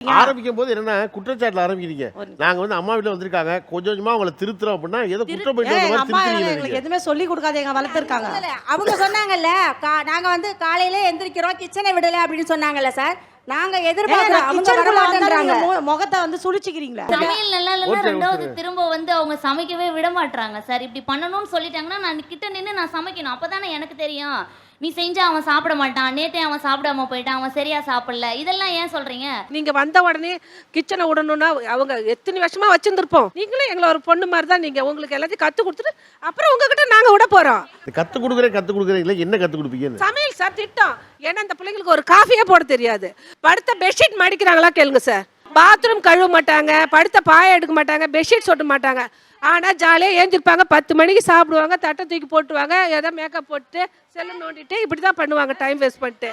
ஆரம்பிக்கும் போது என்னன்னா குற்றச்சாட்டுல ஆரம்பிக்கிறீங்க. நாங்க வந்து அம்மா வீட்டுல வந்திருக்காங்க. கொஞ்சம் கொஞ்சமா அவங்கள திருத்துறோம் அப்படின்னா ஏதோ குற்றம் போயிட்டு. எதுவுமே சொல்லி கொடுக்காத எங்க வளர்த்துருக்காங்க. அவங்க சொன்னாங்கல்ல கா- நாங்க வந்து காலையில எந்திரிக்கிறோம் கிச்சனை விடல அப்படின்னு சொன்னாங்கல்ல சார் நாங்க எதிர்பார்க்கிறோம் அவங்க வர மாட்டேன்றாங்க முகத்தை வந்து சுழிச்சுக்கிறீங்களா. சமையல் நல்லா இல்லைன்னா ரெண்டாவது. திரும்ப வந்து அவங்க சமைக்கவே விட மாட்றாங்க சார் இப்படி பண்ணணும்னு சொல்லிட்டாங்கன்னா நான் கிட்ட நின்று நான் சமைக்கணும். அப்பதானே எனக்கு தெரியும். நீ செஞ்சா அவன் சாப்பிட மாட்டான். நேத்தே அவன் சாப்பிடாம போயிட்டான். அவன் சரியா சாப்பிடல. இதெல்லாம் ஏன் சொல்றீங்க? நீங்க வந்த உடனே கிச்சனை விடணும்னா அவங்க எத்தனை வருஷமா வச்சிருந்திருப்போம். நீங்களும் எங்களை ஒரு பொண்ணு மாதிரி தான் நீங்க. உங்களுக்கு எல்லாத்தையும் கத்து கொடுத்துட்டு அப்புறம் உங்ககிட்ட நாங்க விட போறோம். கத்து கொடுக்குறேன் கத்து கொடுக்குறீங்களா என்ன கத்து கொடுப்பீங்கன்னு சமையல் சார் திட்டம். ஏன்னா இந்த பிள்ளைங்களுக்கு ஒரு காஃபியே போட தெரியாது. படுத்த பெட்ஷீட் மடிக்கிறாங்களா கேளுங்க சார். பாத்ரூம் கழுவ மாட்டாங்க படுத்த பாய எடுக்க மாட்டாங்க பெட்ஷீட் சொட்ட மாட்டாங்க. ஆனால் ஜாலியாக ஏந்திருப்பாங்க பத்து மணிக்கு சாப்பிடுவாங்க தட்டை தூக்கி போட்டுவாங்க ஏதோ மேக்கப் போட்டு செல்லு நோண்டிட்டு இப்படி தான் பண்ணுவாங்க டைம் வேஸ்ட் பண்ணிட்டு.